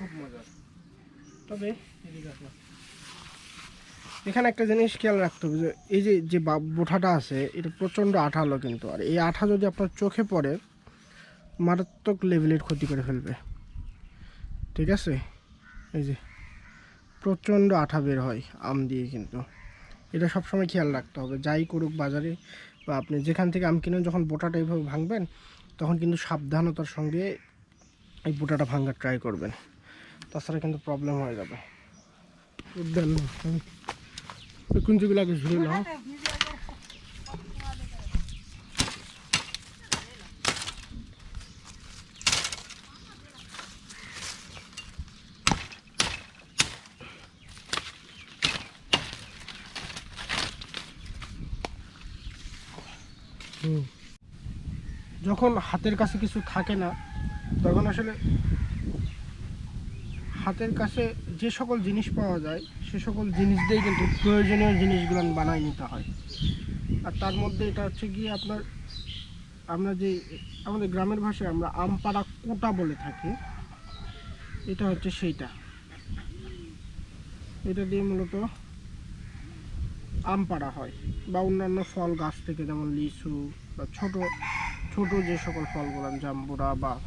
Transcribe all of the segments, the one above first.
খুব মজার তবে। এখানে একটা জিনিস খেয়াল রাখতে হবে যে এই যে যে বোঠাটা আছে এটা প্রচণ্ড আঠালো কিন্তু। আর এই আঠা যদি আপনার চোখে পড়ে মারাত্মক লেভেলের ক্ষতি করে ফেলবে। ঠিক আছে? এই যে প্রচণ্ড আঠা বের হয় আম দিয়ে কিন্তু। এটা সবসময় খেয়াল রাখতে হবে। যাই করুক বাজারে বা আপনি যেখান থেকে আম কিনেন যখন বোটাটা এইভাবে ভাঙবেন তখন কিন্তু সাবধানতার সঙ্গে এই বোটাটা ভাঙার ট্রাই করবেন। তাছাড়া কিন্তু প্রবলেম হয়ে যাবে। কুঞ্চিগুলো আগে নাও। যখন হাতের কাছে কিছু থাকে না তখন আসলে হাতের কাছে যে সকল জিনিস পাওয়া যায়, সে সকল জিনিস দিয়েই কিন্তু প্রয়োজনীয় জিনিসগুলো বানাই নিতে হয়। আর তার মধ্যে এটা হচ্ছে গিয়ে আপনার, আমরা যে, আমাদের গ্রামের ভাষায় আমরা আমপাড়া কোটা বলে থাকি। এটা হচ্ছে সেইটা। এটা দিয়ে মূলত আম পাড়া হয় বা অন্যান্য ফল গাছ থেকে, যেমন লিচু বা ছোট ছোট যে সকল ফলগুলো, জাম্বুরা বা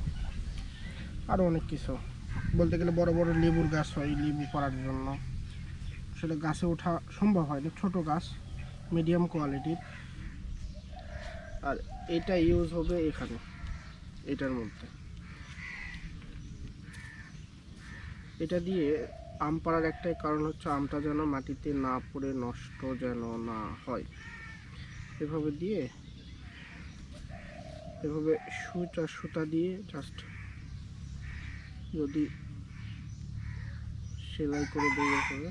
আরও অনেক কিছু। বলতে গেলে বড় বড় লেবুর গাছ হয় লেবু পাড়ার জন্য। সেটা গাছে ওঠা সম্ভব হয় না, ছোট গাছ মিডিয়াম কোয়ালিটির আর এটা ইউজ হবে এখানে, এটার মধ্যে। এটা দিয়ে আম পাড়ার একটাই কারণ হচ্ছে আমটা যেন মাটিতে না পড়ে, নষ্ট যেন না হয়। এভাবে দিয়ে, এভাবে সুচ আর সুতা দিয়ে জাস্ট যদি সেলাই করে দিয়ে হবে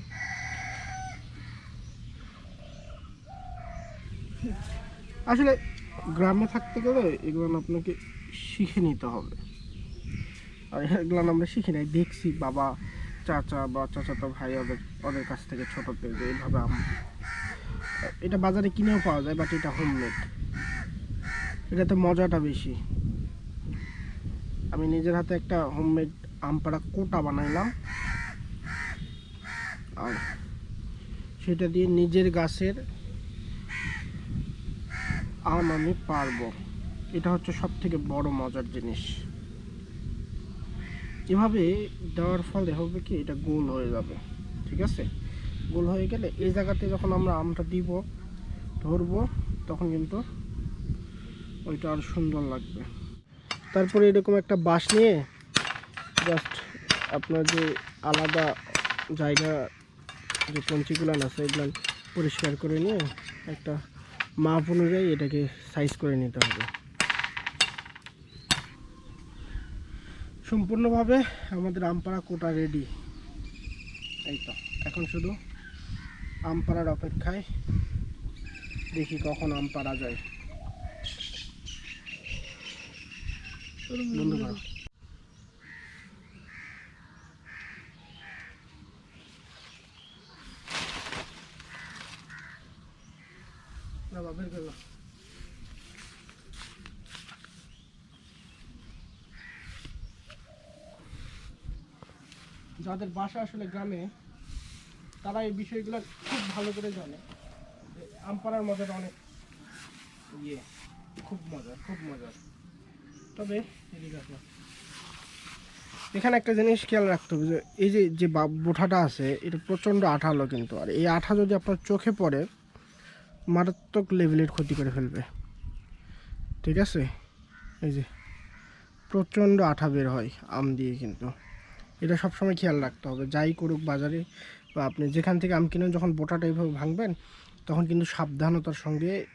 আসলে গ্রামে থাকতে গেলে এগুলো আপনাকে শিখে নিতে হবে। আর এগুলো আমরা শিখি নাই, দেখছি বাবা, চাচা বা চাচাতো ভাই ওদের ওদের কাছ থেকে ছোট থেকে এইভাবে আম এটা বাজারে কিনেও পাওয়া যায় বাট এটা হোমমেড এটাতে মজাটা বেশি। আমি নিজের হাতে একটা হোমমেড আম পাড়া কোটা বানাইলাম। আর সেটা দিয়ে নিজের গাছের আম আমি পারব। এটা হচ্ছে সব থেকে বড় মজার জিনিস। এভাবে দেওয়ার ফলে হবে কি, এটা গোল হয়ে যাবে, ঠিক আছে? গোল হয়ে গেলে এই জায়গাতে যখন আমরা আমটা দিব, ধরবো, তখন কিন্তু ওইটা আর সুন্দর লাগবে। তারপরে এরকম একটা বাঁশ নিয়ে জাস্ট আপনার যে আলাদা জায়গা যে পঞ্চিগুলান আছে এগুলো পরিষ্কার করে নিয়ে একটা মাপ অনুযায়ী এটাকে সাইজ করে নিতে হবে। সম্পূর্ণভাবে আমাদের আমপাড়া কোটা রেডি এই তো, এখন শুধু আমপাড়ার অপেক্ষায় দেখি কখন আম পাড়া যায়। বন্ধ বাবা বের যাদের বাসা আসলে গ্রামে, তারা এই বিষয়গুলো খুব ভালো করে জানে। যে আম পাড়ার মজাটা অনেক ইয়ে খুব মজার খুব মজার। তবে এখানে একটা জিনিস খেয়াল রাখতে হবে যে, এই যে যে বোঠাটা আছে, এটা প্রচণ্ড আঠালো কিন্তু। আর এই আঠা যদি আপনার চোখে পড়ে মারাত্মক লেভেলের ক্ষতি করে ফেলবে। ঠিক আছে? এই যে, প্রচণ্ড আঠা বের হয় আম দিয়ে কিন্তু। এটা সবসময় খেয়াল রাখতে হবে। যাই করুক বাজারে বা আপনি যেখান থেকে আম কিনেন, যখন বোটাটা এইভাবে ভাঙবেন, তখন কিন্তু সাবধানতার সঙ্গে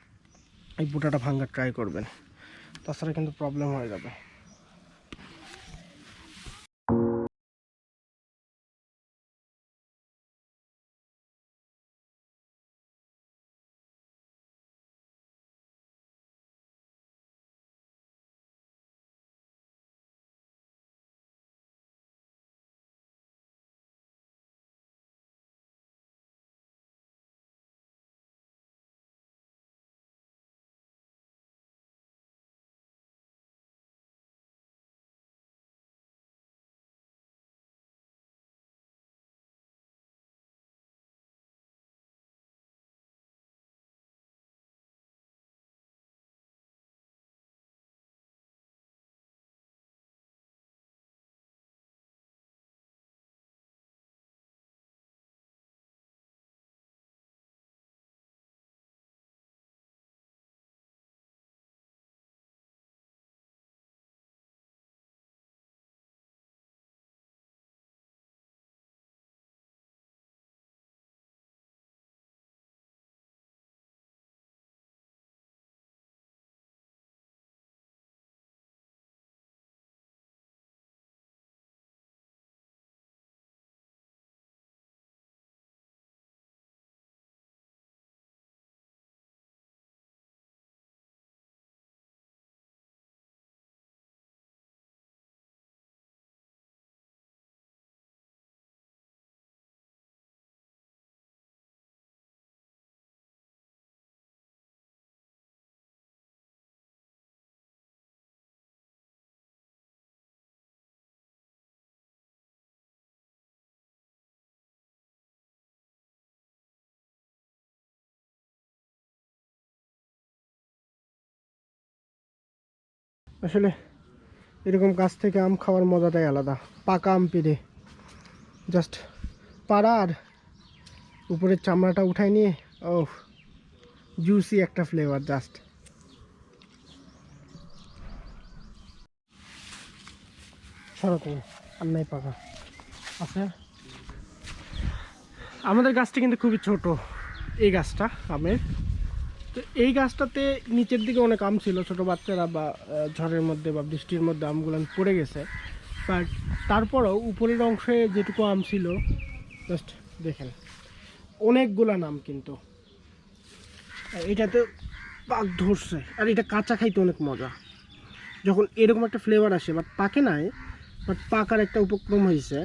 এই বোটাটা ভাঙার ট্রাই করবেন। তাছাড়া কিন্তু প্রবলেম হয়ে যাবে। আসলে এরকম গাছ থেকে আম খাওয়ার মজাটাই আলাদা। পাকা আম পেরে জাস্ট পাড়া আর উপরের চামড়াটা উঠাই নিয়ে ও জুসি একটা ফ্লেভার জাস্ট সরো তুমি, আর নাই পাকা। আছে আমাদের গাছটি কিন্তু খুবই ছোট, এই গাছটা, আমের। তো এই গাছটাতে নিচের দিকে অনেক আম ছিল, ছোট বাচ্চারা বা ঝড়ের মধ্যে বা বৃষ্টির মধ্যে আমগুলো পড়ে গেছে। বাট তারপরেও উপরের অংশে যেটুকু আম ছিল জাস্ট দেখেন, অনেকগুলা নাম কিন্তু। এটাতে পাক ধরছে, আর এটা কাঁচা খাইতে অনেক মজা। যখন এরকম একটা ফ্লেভার আসে বাট পাকে নাই বাট পাকার একটা উপক্রম হয়েছে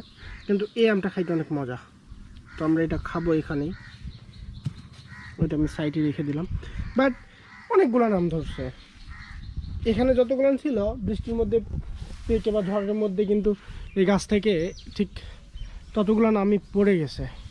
কিন্তু এই আমটা খাইতে অনেক মজা। তো আমরা এটা খাব এখানেই। ওইটা আমি সাইডে রেখে দিলাম। বাট অনেকগুলো নাম ধরছে। এখানে যতগুলো ছিল, বৃষ্টির মধ্যে পেকে বা ঝড়ের মধ্যে কিন্তু এই গাছ থেকে ঠিক ততগুলো নামই পড়ে গেছে।